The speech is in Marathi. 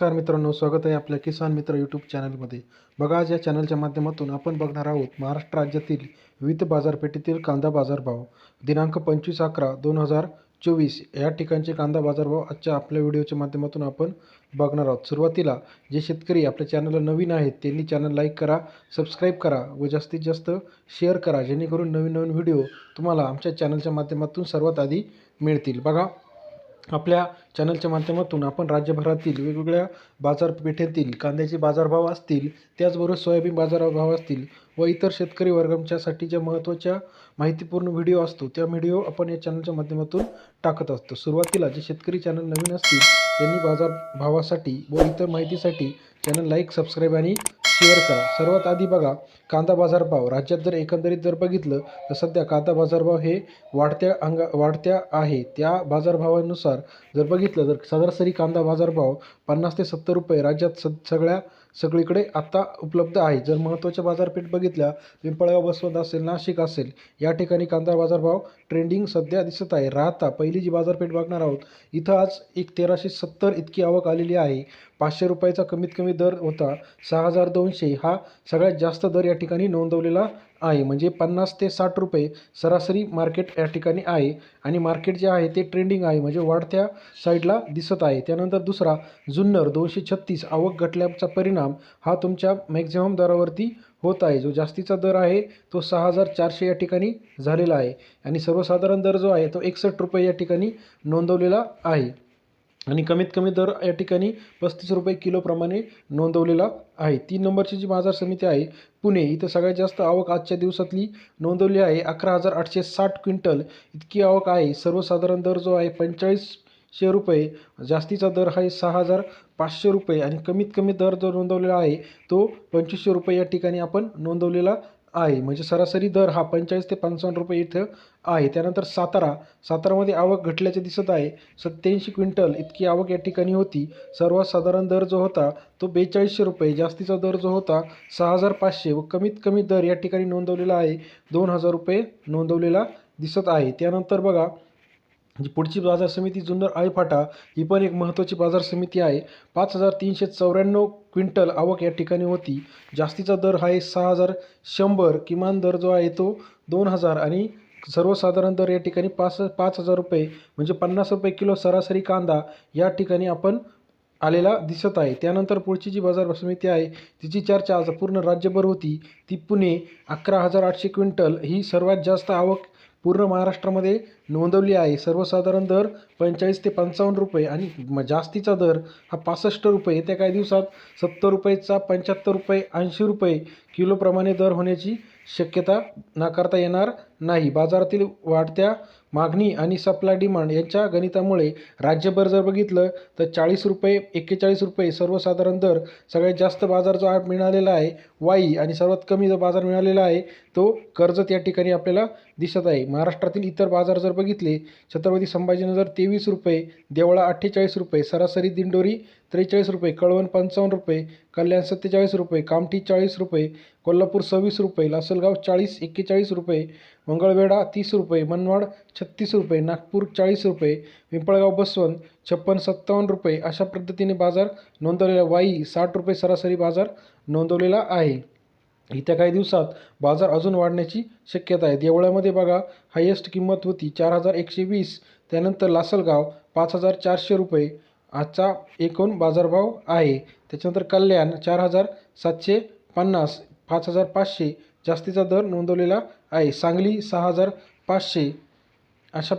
नमस्कार मित्रांनो स्वागत आहे आपल्या किसान मित्र यूट्यूब चॅनलमध्ये बघा आज या चॅनलच्या माध्यमातून आपण बघणार आहोत महाराष्ट्र राज्यातील विविध बाजारपेठेतील कांदा बाजारभाव. दिनांक पंचवीस अकरा दोन हजार चोवीस या ठिकाणचे कांदा बाजारभाव आजच्या आपल्या व्हिडिओच्या माध्यमातून आपण बघणार आहोत. सुरुवातीला जे शेतकरी आपल्या चॅनलला नवीन आहेत त्यांनी चॅनल लाईक करा सबस्क्राईब करा व जास्तीत जास्त शेअर करा जेणेकरून नवीन नवीन व्हिडिओ तुम्हाला आमच्या चॅनलच्या माध्यमातून सर्वात आधी मिळतील. बघा आपल्या चॅनलच्या माध्यमातून आपण राज्यभरातील वेगवेगळ्या बाजारपेठेतील कांद्याचे बाजारभाव असतील त्याचबरोबर सोयाबीन बाजारभाव असतील व इतर शेतकरी वर्गांच्यासाठी ज्या महत्त्वाच्या माहितीपूर्ण व्हिडिओ असतो त्या व्हिडिओ आपण या चॅनलच्या माध्यमातून टाकत असतो. सुरुवातीला जे शेतकरी चॅनल नवीन असतील त्यांनी बाजारभावासाठी व इतर माहितीसाठी चॅनल लाईक सबस्क्राईब आणि शेअर करा. सर्वात आधी बघा कांदा बाजारभाव राज्यात जर एकंदरीत जर बघितलं तर सध्या कांदा बाजारभाव हे वाढत्या अंगा वाढत्या आहे. त्या बाजारभावानुसार जर बघितलं तर सरासरी कांदा बाजारभाव पन्नास ते सत्तर रुपये. राज्यात स सगळ्या सगळीकडे आत्ता उपलब्ध आहे. जर महत्त्वाच्या बाजारपेठ बघितल्या पिंपळगाव बसवंत असेल नाशिक असेल या ठिकाणी कांदा बाजारभाव ट्रेंडिंग सध्या दिसत आहे. राहता पहिली जी बाजारपेठ बघणार आहोत इथं आज एक तेराशे सत्तर इतकी आवक आलेली आहे. पाचशे रुपयाचा कमीत कमी दर होता. सहा हजार दोनशे हा सगळ्यात जास्त दर या ठिकाणी नोंदवलेला आहे. म्हणजे पन्नास ते साठ रुपये सरासरी मार्केट या ठिकाणी आहे. आणि मार्केट जे आहे ते ट्रेंडिंग आहे. म्हणजे वाढत्या साईडला दिसत आहे. त्यानंतर दुसरा जुन्नर दोनशे छत्तीस आवक घटल्याचा परिणाम हा तुमच्या मॅक्झिमम दरावरती होत आहे. जो जास्तीचा दर आहे तो सहा हजार चारशे या ठिकाणी झालेला आहे. आणि सर्वसाधारण दर जो आहे तो एकसष्ट रुपये या ठिकाणी नोंदवलेला आहे. आणि कमीत कमी दर या ठिकाणी पस्तीस रुपये किलोप्रमाणे नोंदवलेला आहे. तीन नंबरची जी बाजार समिती आहे पुणे इथं सगळ्यात जास्त आवक आजच्या दिवसातली नोंदवली आहे. अकरा हजार आठशे साठ क्विंटल इतकी आवक आहे. सर्वसाधारण दर जो आहे पंचेचाळीसशे रुपये. जास्तीचा दर आहे सहा हजार पाचशे रुपये. आणि कमीत कमी दर जो नोंदवलेला आहे तो पंचवीसशे रुपये या ठिकाणी आपण नोंदवलेला आहे. म्हणजे सरासरी दर हा पंचेचाळीस ते पंचावन्न रुपये इथं आहे. त्यानंतर सातारा सातारामध्ये आवक घटल्याचे दिसत आहे. सत्याऐंशी क्विंटल इतकी आवक या ठिकाणी होती. सर्वात साधारण दर जो होता तो बेचाळीसशे रुपये. जास्तीचा दर जो होता सहा हजार पाचशे व कमीत कमी दर या ठिकाणी नोंदवलेला आहे. दोन हजार रुपये नोंदवलेला दिसत आहे. त्यानंतर बघा जी पुढची बाजार समिती जुन्नर आळीफाटा ही पण एक महत्त्वाची बाजार समिती आहे. पाच हजार तीनशे चौऱ्याण्णव क्विंटल आवक या ठिकाणी होती. जास्तीचा दर आहे सहा हजार शंभर किमान दर जो आहे तो दोन हजार आणि सर्वसाधारण दर या ठिकाणी पाच पाच हजार रुपये म्हणजे पन्नास रुपये किलो सरासरी कांदा या ठिकाणी आपण आलेला दिसत आहे. त्यानंतर पुढची जी बाजार समिती आहे तिची चर्चा आज पूर्ण राज्यभर होती. ती पुणे अकरा हजार आठशे क्विंटल ही सर्वात जास्त आवक पूर्ण महाराष्ट्रामध्ये नोंदवली आहे. सर्वसाधारण दर पंचेचाळीस ते पंचावन्न रुपये आणि म जास्तीचा दर हा पासष्ट रुपये. येत्या काही दिवसात सत्तर रुपयेचा पंच्याहत्तर रुपये ऐंशी रुपये किलोप्रमाणे दर होण्याची शक्यता नाकारता येणार नाही. बाजारातील वाढत्या मागणी आणि सप्लाय डिमांड यांच्या गणितामुळे राज्यभर जर बघितलं तर चाळीस रुपये एक्केचाळीस रुपये सर्वसाधारण दर सगळ्यात जास्त बाजार जो आज मिळालेला आहे वाई आणि सर्वात कमी जो बाजार मिळालेला आहे तो कर्जत या ठिकाणी आपल्याला दिसत आहे. महाराष्ट्रातील इतर बाजार जर बघितले छत्रपती संभाजीनगर तेवीस रुपये देवळा अठ्ठेचाळीस रुपये सरासरी दिंडोरी त्रेचाळीस रुपये कळवण पंचावन्न रुपये कल्याण सत्तेचाळीस रुपये कामठी चाळीस रुपये कोल्हापूर सव्वीस रुपये लासलगाव चाळीस एक्केचाळीस रुपये मंगळवेढा तीस रुपये मनमाड छत्तीस रुपये नागपूर चाळीस रुपये पिंपळगाव बसवंत छप्पन सत्तावन्न रुपये अशा पद्धतीने बाजार नोंदवलेला वाई साठ रुपये सरासरी बाजार नोंदवलेला आहे. येत्या काही दिवसात बाजार अजून वाढण्याची शक्यता आहे. देवळामध्ये बघा हायेस्ट किंमत होती चार हजार एकशे वीस त्यानंतर लासलगाव पाच हजार चारशे रुपये आजचा एकूण बाजारभाव आहे. त्याच्यानंतर कल्याण चार हजार सातशे पन्नास पाच हजार पाचशे जास्तीचा दर नोंदवलेला आहे. सांगली सहा हजार पाचशे अशा